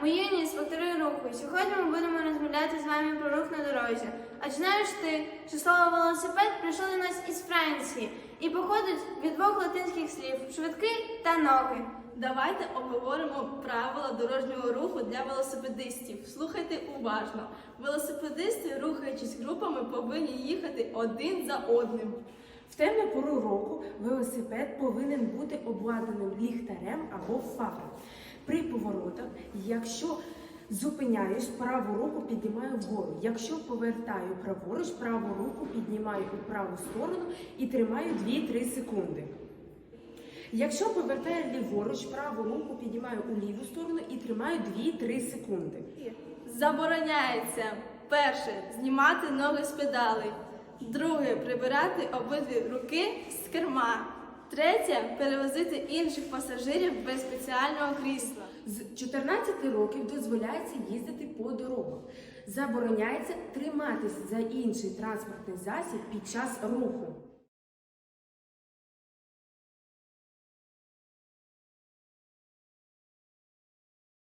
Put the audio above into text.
мої інспектори руху. Сьогодні ми будемо розмовляти з вами про рух на дорозі. А чи знаєш ти, що слово велосипед прийшло до нас із Франції і походить від двох латинських слів швидкий та ноги. Давайте обговоримо правила дорожнього руху для велосипедистів. Слухайте уважно. Велосипедисти, рухаючись групами, повинні їхати один за одним. В темну пору року велосипед повинен бути обладнаним ліхтарем або фарою. При поворотах, якщо зупиняюсь, праву руку піднімаю вгору. Якщо повертаю праворуч, праву руку піднімаю у праву сторону і тримаю 2-3 секунди. Якщо повертаю ліворуч, праву руку піднімаю у ліву сторону і тримаю 2-3 секунди. Забороняється перше знімати ноги з педалей. Друге прибирати обидві руки з керма. Третє перевозити інших пасажирів без спеціального крісла. З 14 років дозволяється їздити по дорогах. Забороняється триматися за інший транспортний засіб під час руху.